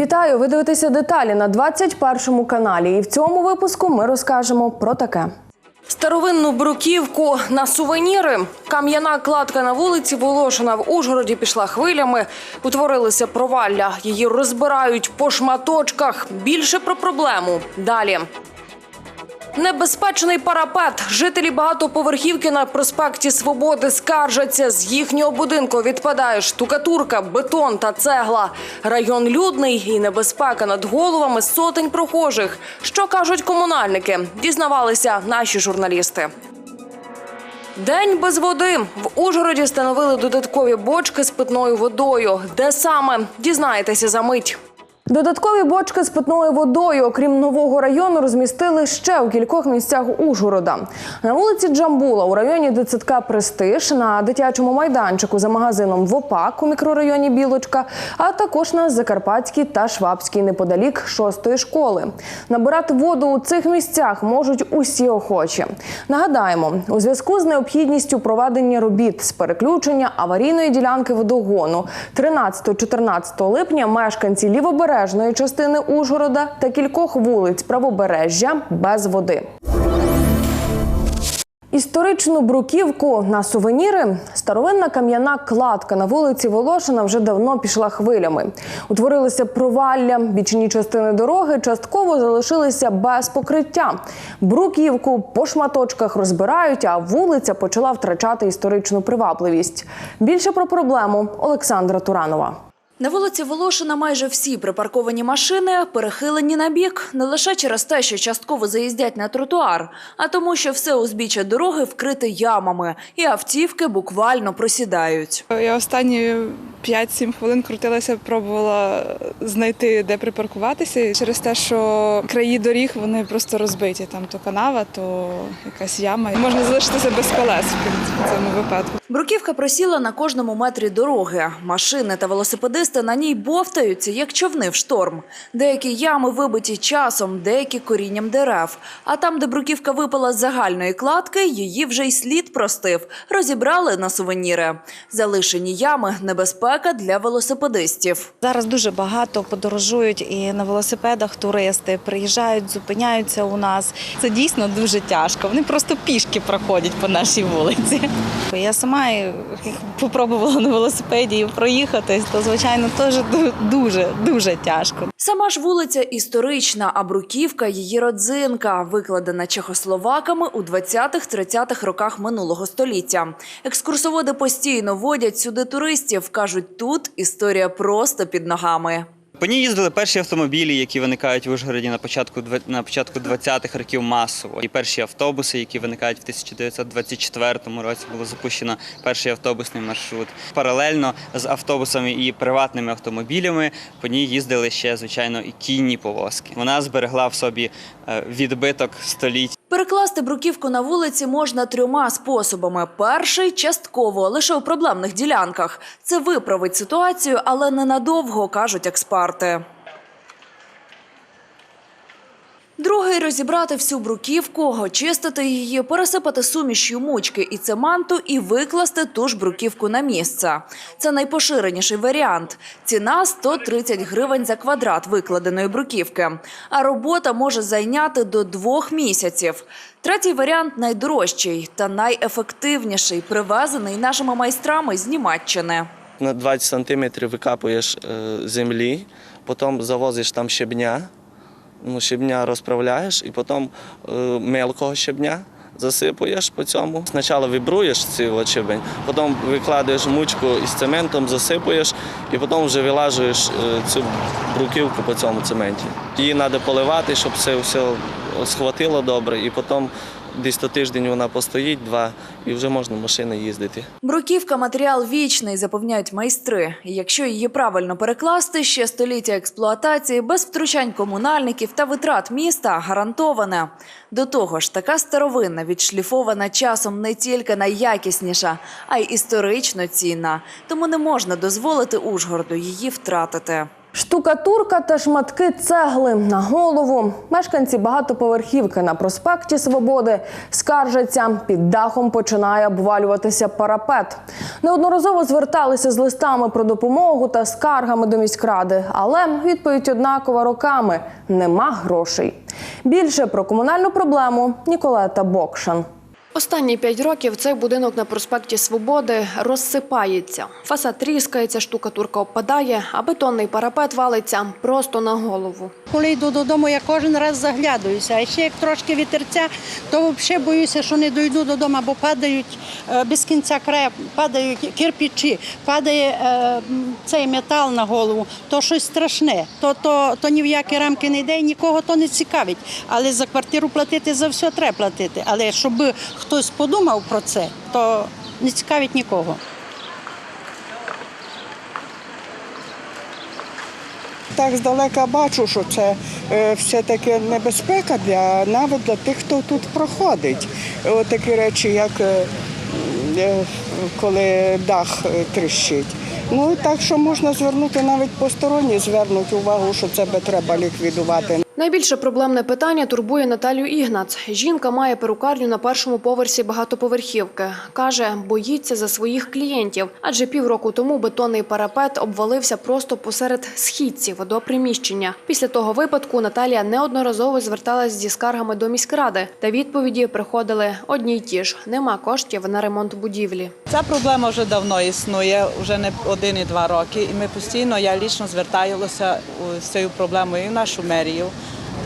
Вітаю! Ви дивитеся деталі на 21 каналі. І в цьому випуску ми розкажемо про таке. Старовинну бруківку на сувеніри. Кам'яна кладка на вулиці Волошина в Ужгороді пішла хвилями. Утворилися провалля. Її розбирають по шматочках. Більше про проблему далі. Небезпечний парапет. Жителі багатоповерхівки на проспекті Свободи скаржаться. З їхнього будинку відпадає штукатурка, бетон та цегла. Район людний і небезпека над головами сотень прохожих. Що кажуть комунальники? Дізнавалися наші журналісти. День без води. В Ужгороді встановили додаткові бочки з питною водою. Де саме? Дізнаєтеся за мить. Додаткові бочки з питною водою, окрім нового району, розмістили ще у кількох місцях Ужгорода. На вулиці Джамбула у районі дитсадка Престиж, на дитячому майданчику за магазином ВОПАК у мікрорайоні Білочка, а також на Закарпатській та Швабській неподалік шостої школи. Набирати воду у цих місцях можуть усі охочі. Нагадаємо, у зв'язку з необхідністю проведення робіт з переключення аварійної ділянки водогону 13-14 липня мешканці лівобережної частини Ужгорода та кількох вулиць правобережжя без води. Історичну бруківку на сувеніри старовинна кам'яна кладка на вулиці Волошина вже давно пішла хвилями. Утворилися провалля, бічні частини дороги частково залишилися без покриття. Бруківку по шматочках розбирають, а вулиця почала втрачати історичну привабливість. Більше про проблему Олександра Туранова. На вулиці Волошина майже всі припарковані машини перехилені на бік не лише через те, що частково заїздять на тротуар, а тому, що все узбіччя дороги вкрите ямами, і автівки буквально просідають. Я останні 5-7 хвилин крутилася, пробувала знайти, де припаркуватися. І через те, що краї доріг вони просто розбиті. Там то канава, то якась яма. Можна залишитися без колес в цьому випадку. Бруківка просіла на кожному метрі дороги. Машини та велосипедисти на ній бовтаються, як човни в шторм. Деякі ями вибиті часом, деякі корінням дерев. А там, де бруківка випала з загальної кладки, її вже й слід простив. Розібрали на сувеніри. Залишені ями – небезпека для велосипедистів. Зараз дуже багато подорожують і на велосипедах туристи приїжджають, зупиняються у нас. Це дійсно дуже тяжко. Вони просто пішки проходять по нашій вулиці. Я сама попробувала на велосипеді проїхатись, то звичайно теж дуже дуже тяжко. Сама ж вулиця історична, а бруківка – її родзинка, викладена чехословаками у 20-30-х роках минулого століття. Екскурсоводи постійно водять сюди туристів. Кажуть, тут історія просто під ногами. По ній їздили перші автомобілі, які виникають в Ужгороді на початку на початку 20-х років масово. І перші автобуси, які виникають в 1924 році, було запущено перший автобусний маршрут. Паралельно з автобусами і приватними автомобілями по ній їздили ще, звичайно, і кінні повозки. Вона зберегла в собі е, відбиток століть. Перекласти бруківку на вулиці можна трьома способами. Перший – частково, лише у проблемних ділянках. Це виправить ситуацію, але ненадовго, кажуть експерти. Другий – розібрати всю бруківку, очистити її, пересипати сумішю мучки і цементу і викласти ту ж бруківку на місце. Це найпоширеніший варіант. Ціна – 130 гривень за квадрат викладеної бруківки. А робота може зайняти до двох місяців. Третій варіант – найдорожчий та найефективніший, привезений нашими майстрами з Німеччини. на 20 сантиметрів викапуєш е, землі, потім завозиш там щебня, щебня розправляєш і потім е, мелкого щебня засипуєш по цьому. Спочатку вібруєш цей очебень, потім викладаєш мучку із цементом, засипуєш і потім вже вилажуєш е, цю бруківку по цьому цементі. Її треба поливати, щоб це все схватило добре, і потім десь до тиждень вона постоїть, два, і вже можна машина їздити. Бруківка – матеріал вічний, запевняють майстри. І Якщо її правильно перекласти, ще століття експлуатації без втручань комунальників та витрат міста гарантоване. До того ж, така старовинна, відшліфована часом не тільки найякісніша, а й історично цінна. Тому не можна дозволити Ужгороду її втратити. Штукатурка та шматки цегли на голову. Мешканці багатоповерхівки на проспекті Свободи скаржаться, під дахом починає обвалюватися парапет. Неодноразово зверталися з листами про допомогу та скаргами до міськради, але відповідь однакова роками нема грошей. Більше про комунальну проблему Ніколета Бокшан. Останні п'ять років цей будинок на проспекті Свободи розсипається. Фасад тріскається, штукатурка опадає, а бетонний парапет валиться просто на голову. Коли йду додому, я кожен раз заглядаюся. А ще як трошки вітерця, то взагалі боюся, що не дойду додому, бо падають е, без кінця края, падають кирпичі, падає е, цей метал на голову, то щось страшне. То, то, то ні в які рамки не йде, нікого то не цікавить. Але за квартиру платити за все треба платити. Але щоб хтось подумав про це, то не цікавить нікого. Так здалека бачу, що це е, все-таки небезпека для навіть для тих, хто тут проходить. От такі речі, як е, е, коли дах тріщить. Ну так що можна звернути навіть посторонні, звернути увагу, що це би треба ліквідувати. Найбільше проблемне питання турбує Наталію Ігнац. Жінка має перукарню на першому поверсі багатоповерхівки. Каже, боїться за своїх клієнтів, адже півроку тому бетонний парапет обвалився просто посеред східці водоприміщення. Після того випадку Наталія неодноразово зверталась зі скаргами до міськради, та відповіді приходили одні й ті ж: нема коштів на ремонт будівлі. Ця проблема вже давно існує, вже не один і два роки. І ми постійно, я лічно зверталася з цією проблемою і в нашу мерію,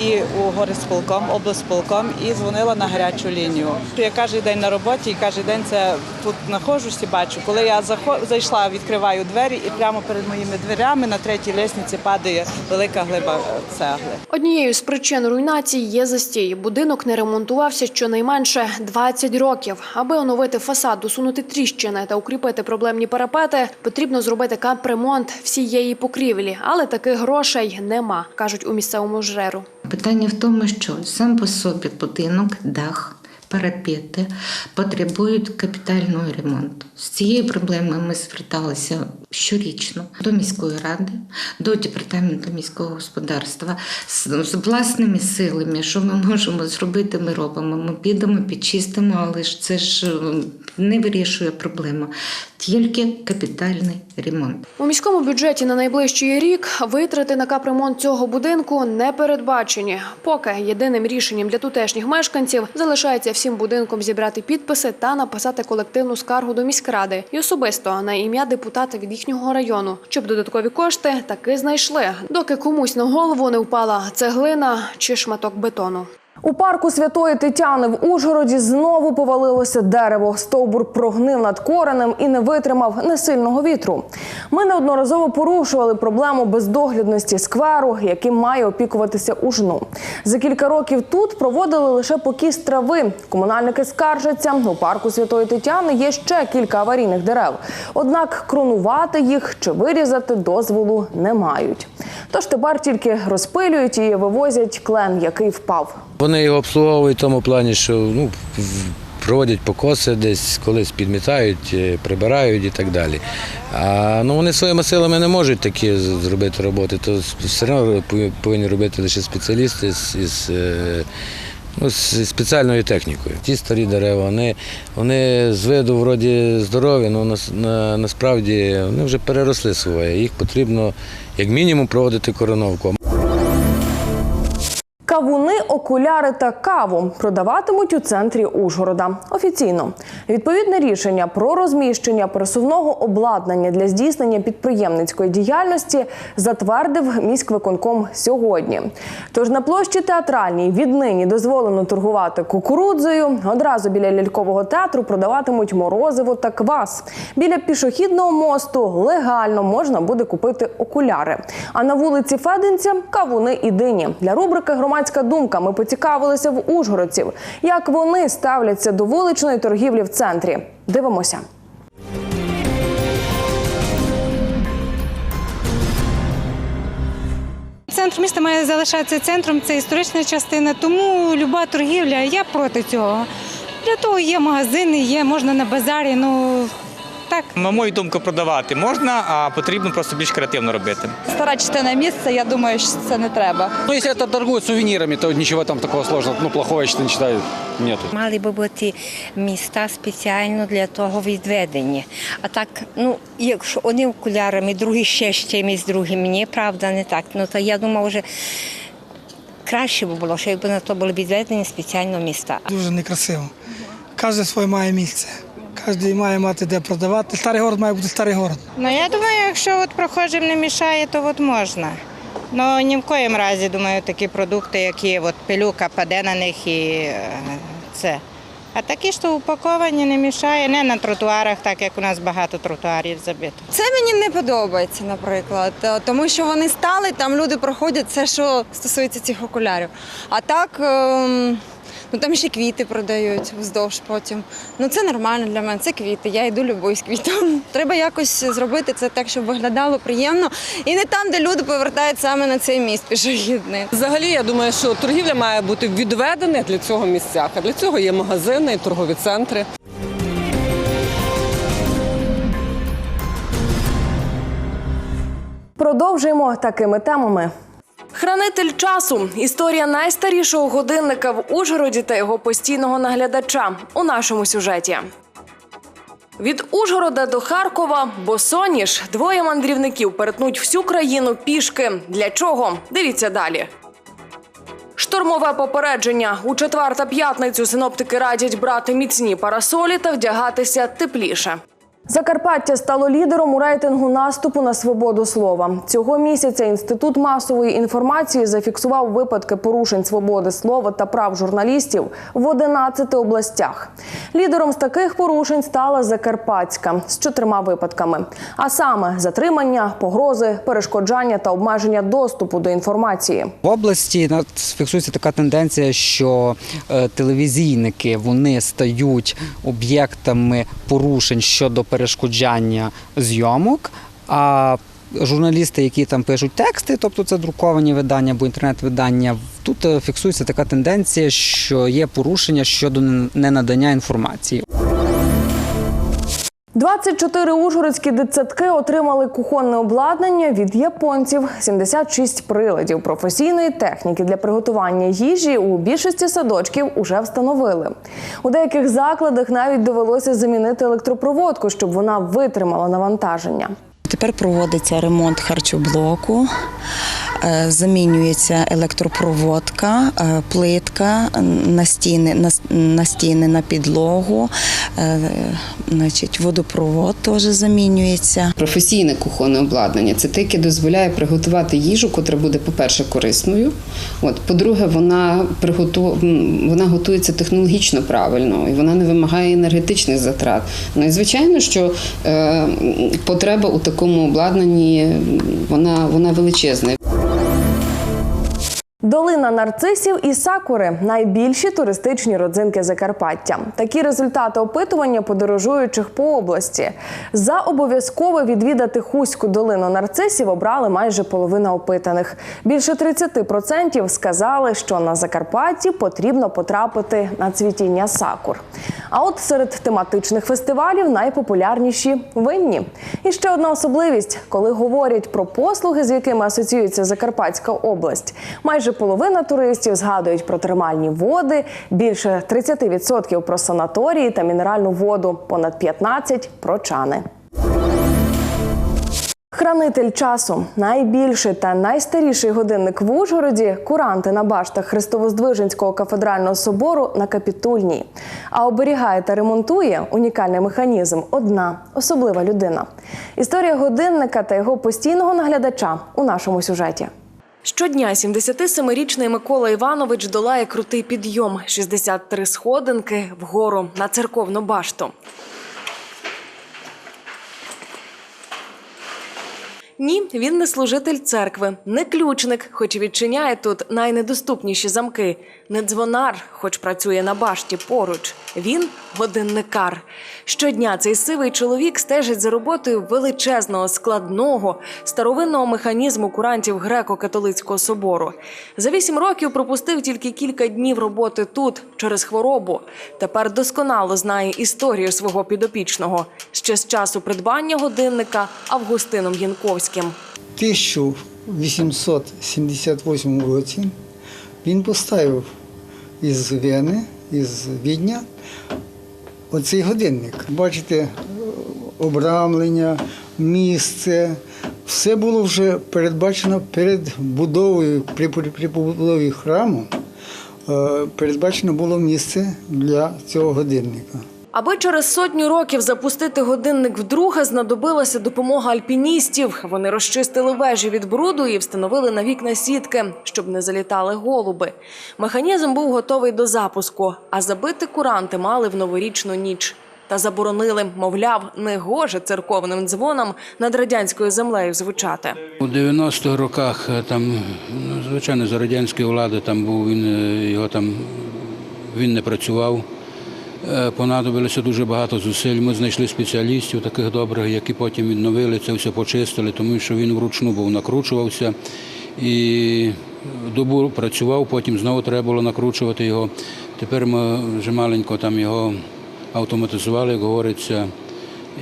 і у горисполком, облсполком, і дзвонила на гарячу лінію. Я кожен день на роботі, і кожен день це тут знаходжусь і бачу. Коли я зайшла, відкриваю двері, і прямо перед моїми дверями на третій лісниці падає велика глиба цегли. Однією з причин руйнації є застій. Будинок не ремонтувався щонайменше 20 років. Аби оновити фасад, усунути тріщини та укріпити проблемні парапети, потрібно зробити капремонт всієї покрівлі. Але таких грошей нема, кажуть у місцевому жреру. Питання в тому, що сам по собі будинок, дах, парапети потребують капітального ремонту. З цією проблемою ми зверталися щорічно до міської ради, до департаменту міського господарства з, з власними силами. Що ми можемо зробити, ми робимо. Ми підемо, підчистимо, але ж це ж не вирішує проблему. Тільки капітальний ремонт. У міському бюджеті на найближчий рік витрати на капремонт цього будинку не передбачені. Поки єдиним рішенням для тутешніх мешканців залишається всім будинком зібрати підписи та написати колективну скаргу до міськради і особисто на ім'я депутата від їхнього району, щоб додаткові кошти таки знайшли, доки комусь на голову не впала цеглина чи шматок бетону. У парку Святої Тетяни в Ужгороді знову повалилося дерево. Стовбур прогнив над коренем і не витримав несильного вітру. Ми неодноразово порушували проблему бездоглядності скверу, яким має опікуватися ужну. За кілька років тут проводили лише покіс трави. Комунальники скаржаться. У парку Святої Тетяни є ще кілька аварійних дерев. Однак кронувати їх чи вирізати дозволу не мають. Тож тепер тільки розпилюють і вивозять клен, який впав. Вони його обслуговують в тому плані, що ну, проводять покоси десь, колись підмітають, е, прибирають і так далі. А ну, вони своїми силами не можуть такі зробити роботи, то все одно повинні робити лише спеціалісти з, із, е, ну, з спеціальною технікою. Ті старі дерева, вони, вони з виду вроді здорові, але на, на, насправді вони вже переросли своє. Їх потрібно як мінімум проводити короновку. Окуляри та каву продаватимуть у центрі Ужгорода. Офіційно відповідне рішення про розміщення пересувного обладнання для здійснення підприємницької діяльності затвердив міськвиконком сьогодні. Тож на площі театральній віднині дозволено торгувати кукурудзою. Одразу біля лялькового театру продаватимуть морозиво та квас. Біля пішохідного мосту легально можна буде купити окуляри. А на вулиці Феденця кавуни і дині. Для рубрики Громадська думка ми поцікавилися в ужгородців, як вони ставляться до вуличної торгівлі в центрі. Дивимося. Центр міста має залишатися центром, це історична частина, тому люба торгівля, я проти цього. Для того є магазини, є, можна на базарі. Ну так. На мою думку, продавати можна, а потрібно просто більш креативно робити. Стара частина місця, я думаю, що це не треба. Ну, если это торгуют сувенирами, то ничего там такого сложного, ну, плохого, я не считаю, нету. Мали би бути міста спеціально для того відведені. А так, ну, якщо одні окулярами, другі ще з чимось другим, ні, правда, не так. Ну, то я думаю, вже краще б було, що якби на то були відведені спеціально міста. Дуже некрасиво. Кожен своє має місце. Кожен має мати де продавати. Старий город має бути старий город. Ну я думаю, якщо от прохожим не мішає, то от можна. Ну ні в коїм разі, думаю, такі продукти, які от пилюка паде на них і е, це. А такі, що упаковані, не мішає, не на тротуарах, так як у нас багато тротуарів забито. Це мені не подобається, наприклад, е, тому що вони стали, там люди проходять, це що стосується цих окулярів. А так, ем, ну там ще квіти продають вздовж потім. Ну це нормально для мене, це квіти. Я йду любою з квітом. Треба якось зробити це так, щоб виглядало приємно. І не там, де люди повертають саме на цей міст пішохідний. Взагалі, я думаю, що торгівля має бути в відведених для цього місцях. А для цього є магазини і торгові центри. Продовжуємо такими темами. Хранитель часу історія найстарішого годинника в Ужгороді та його постійного наглядача у нашому сюжеті. Від Ужгорода до Харкова босоніж двоє мандрівників перетнуть всю країну пішки. Для чого? Дивіться далі. Штормове попередження у четвер та п'ятницю синоптики радять брати міцні парасолі та вдягатися тепліше. Закарпаття стало лідером у рейтингу наступу на свободу слова. Цього місяця інститут масової інформації зафіксував випадки порушень свободи слова та прав журналістів в 11 областях. Лідером з таких порушень стала Закарпатська з чотирма випадками: а саме затримання, погрози, перешкоджання та обмеження доступу до інформації. В області фіксується така тенденція, що е, телевізійники вони стають об'єктами порушень щодо перешкоджання зйомок. А журналісти, які там пишуть тексти, тобто це друковані видання або інтернет-видання, тут е, фіксується така тенденція, що є порушення щодо ненадання інформації. 24 ужгородські дитсадки отримали кухонне обладнання від японців, 76 приладів професійної техніки для приготування їжі у більшості садочків уже встановили. У деяких закладах навіть довелося замінити електропроводку, щоб вона витримала навантаження. Тепер проводиться ремонт харчоблоку, замінюється електропроводка, е, плитка на стіни, на, стіни, на підлогу, е, значить, водопровод теж замінюється. Професійне кухонне обладнання це те, яке дозволяє приготувати їжу, котра буде, по-перше, корисною. По-друге, вона приготу... вона готується технологічно правильно і вона не вимагає енергетичних затрат. Ну і звичайно, що е, потреба у такому обладнанні вона, вона величезна. Долина нарцисів і сакури найбільші туристичні родзинки Закарпаття. Такі результати опитування подорожуючих по області. За обов'язково відвідати Хуську долину нарцисів обрали майже половина опитаних. Більше 30% сказали, що на Закарпатті потрібно потрапити на цвітіння сакур. А от серед тематичних фестивалів найпопулярніші винні. І ще одна особливість, коли говорять про послуги, з якими асоціюється Закарпатська область, майже половина туристів згадують про термальні води, більше 30% про санаторії та мінеральну воду, понад 15% – про чани. Хранитель часу найбільший та найстаріший годинник в Ужгороді куранти на баштах Христовоздвиженського кафедрального собору на капітульній. А оберігає та ремонтує унікальний механізм одна особлива людина. Історія годинника та його постійного наглядача у нашому сюжеті. Щодня 77-річний Микола Іванович долає крутий підйом 63 сходинки вгору на церковну башту. Ні, він не служитель церкви, не ключник, хоч і відчиняє тут найнедоступніші замки, не дзвонар, хоч працює на башті поруч. Він годинникар. Щодня цей сивий чоловік стежить за роботою величезного, складного, старовинного механізму курантів греко-католицького собору. За вісім років пропустив тільки кілька днів роботи тут через хворобу. Тепер досконало знає історію свого підопічного ще з часу придбання годинника Августином Янковським. 1878 році він поставив із Вени, із Відня оцей годинник. Бачите, обрамлення, місце. Все було вже передбачено перед будовою, при, при, побудові храму. е, Передбачено було місце для цього годинника. Аби через сотню років запустити годинник вдруге, знадобилася допомога альпіністів. Вони розчистили вежі від бруду і встановили на вікна сітки, щоб не залітали голуби. Механізм був готовий до запуску, а забити куранти мали в новорічну ніч. Та заборонили, мовляв, не гоже церковним дзвонам над радянською землею звучати. У 90-х роках е, там, ну, звичайно, за радянської влади там був він, е, його там він не працював. Е, Понадобилося дуже багато зусиль. Ми знайшли спеціалістів таких добрих, які потім відновили це все почистили, тому що він вручну був накручувався і добу працював, потім знову треба було накручувати його. Тепер ми вже маленько там його автоматизували, як говориться.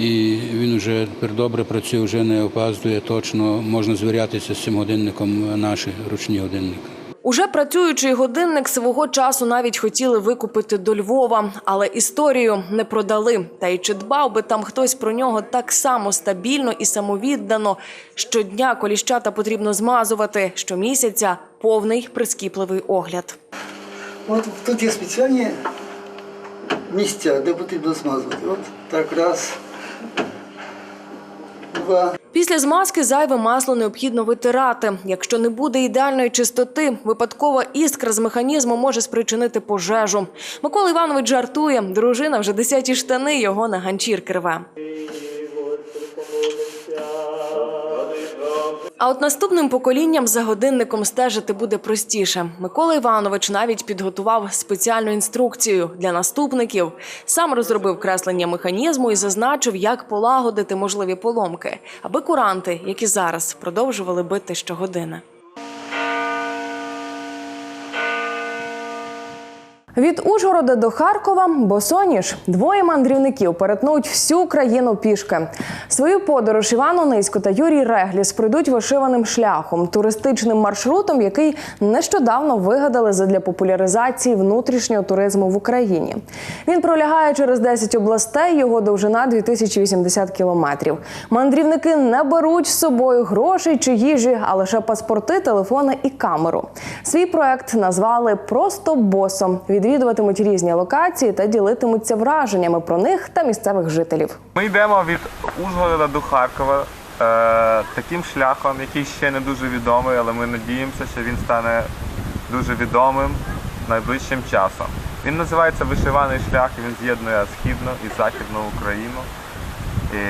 І він вже тепер добре працює, вже не опаздує точно. Можна звірятися з цим годинником, наші ручні годинники. Уже працюючий годинник свого часу навіть хотіли викупити до Львова, але історію не продали. Та й чи дбав би там хтось про нього так само стабільно і самовіддано. Щодня коліщата потрібно змазувати, щомісяця повний прискіпливий огляд. От тут є спеціальні місця, де потрібно змазувати. От так раз. Два. Після змазки зайве масло необхідно витирати. Якщо не буде ідеальної чистоти, випадкова іскра з механізму може спричинити пожежу. Микола Іванович жартує, дружина вже десяті штани його на ганчір рве. А от наступним поколінням за годинником стежити буде простіше. Микола Іванович навіть підготував спеціальну інструкцію для наступників. Сам розробив креслення механізму і зазначив, як полагодити можливі поломки, аби куранти, які зараз продовжували бити щогодини. Від Ужгорода до Харкова босоніж двоє мандрівників перетнуть всю країну пішки. Свою подорож Іван Онисько та Юрій Регліс пройдуть вишиваним шляхом, туристичним маршрутом, який нещодавно вигадали задля популяризації внутрішнього туризму в Україні. Він пролягає через 10 областей. Його довжина 2080 кілометрів. Мандрівники не беруть з собою грошей чи їжі, а лише паспорти, телефони і камеру. Свій проект назвали просто босом. Відвідуватимуть різні локації та ділитимуться враженнями про них та місцевих жителів. Ми йдемо від Ужгорода до Харкова е, таким шляхом, який ще не дуже відомий, але ми надіємося, що він стане дуже відомим найближчим часом. Він називається Вишиваний шлях, і він з'єднує східну і західну Україну. І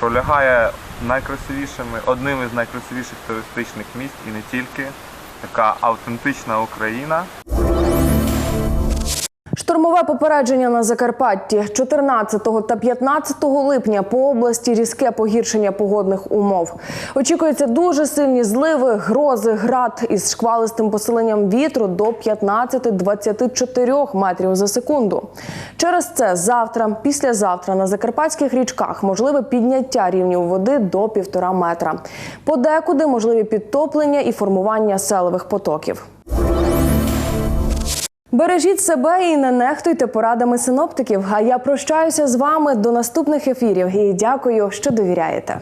пролягає найкрасивішими, одним із найкрасивіших туристичних місць і не тільки. Така автентична Україна. Штормове попередження на Закарпатті 14 та 15 липня по області різке погіршення погодних умов. Очікуються дуже сильні зливи, грози, град із шквалистим посиленням вітру до 15-24 метрів за секунду. Через це завтра, післязавтра на закарпатських річках можливе підняття рівнів води до півтора метра. Подекуди можливі підтоплення і формування селових потоків. Бережіть себе і не нехтуйте порадами синоптиків. А я прощаюся з вами до наступних ефірів і дякую, що довіряєте.